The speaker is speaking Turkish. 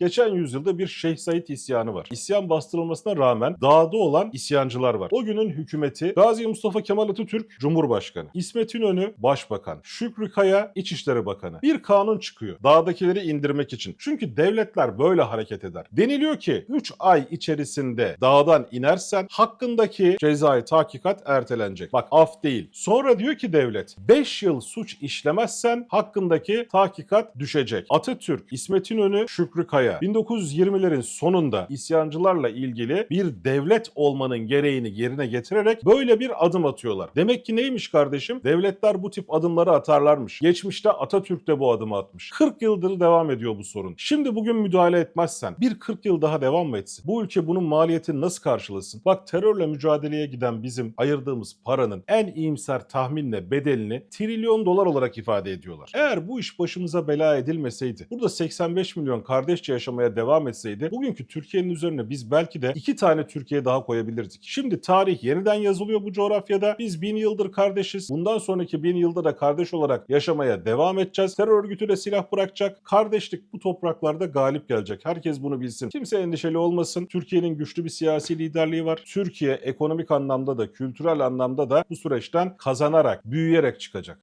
Geçen yüzyılda bir Şeyh Said isyanı var. İsyan bastırılmasına rağmen dağda olan isyancılar var. O günün hükümeti Gazi Mustafa Kemal Atatürk Cumhurbaşkanı, İsmet İnönü Başbakan, Şükrü Kaya İçişleri Bakanı. Bir kanun çıkıyor dağdakileri indirmek için. Çünkü devletler böyle hareket eder. Deniliyor ki 3 ay içerisinde dağdan inersen hakkındaki cezai tahkikat ertelenecek. Bak af değil. Sonra diyor ki devlet 5 yıl suç işlemezsen hakkındaki tahkikat düşecek. Atatürk, İsmet İnönü, Şükrü Kaya 1920'lerin sonunda isyancılarla ilgili bir devlet olmanın gereğini yerine getirerek böyle bir adım atıyorlar. Demek ki neymiş kardeşim? Devletler bu tip adımları atarlarmış. Geçmişte Atatürk de bu adımı atmış. 40 yıldır devam ediyor bu sorun. Şimdi bugün müdahale etmezsen bir 40 yıl daha devam mı etsin? Bu ülke bunun maliyetini nasıl karşılasın? Bak terörle mücadeleye giden bizim ayırdığımız paranın en iyimser tahminle bedelini trilyon dolar olarak ifade ediyorlar. Eğer bu iş başımıza bela edilmeseydi, burada 85 milyon kardeşçe yaşamaya devam etseydi, bugünkü Türkiye'nin üzerine biz belki de iki tane Türkiye daha koyabilirdik. Şimdi tarih yeniden yazılıyor bu coğrafyada. Biz bin yıldır kardeşiz. Bundan sonraki bin yılda da kardeş olarak yaşamaya devam edeceğiz. Terör örgütü de silah bırakacak. Kardeşlik bu topraklarda galip gelecek. Herkes bunu bilsin. Kimse endişeli olmasın. Türkiye'nin güçlü bir siyasi liderliği var. Türkiye ekonomik anlamda da kültürel anlamda da bu süreçten kazanarak, büyüyerek çıkacak.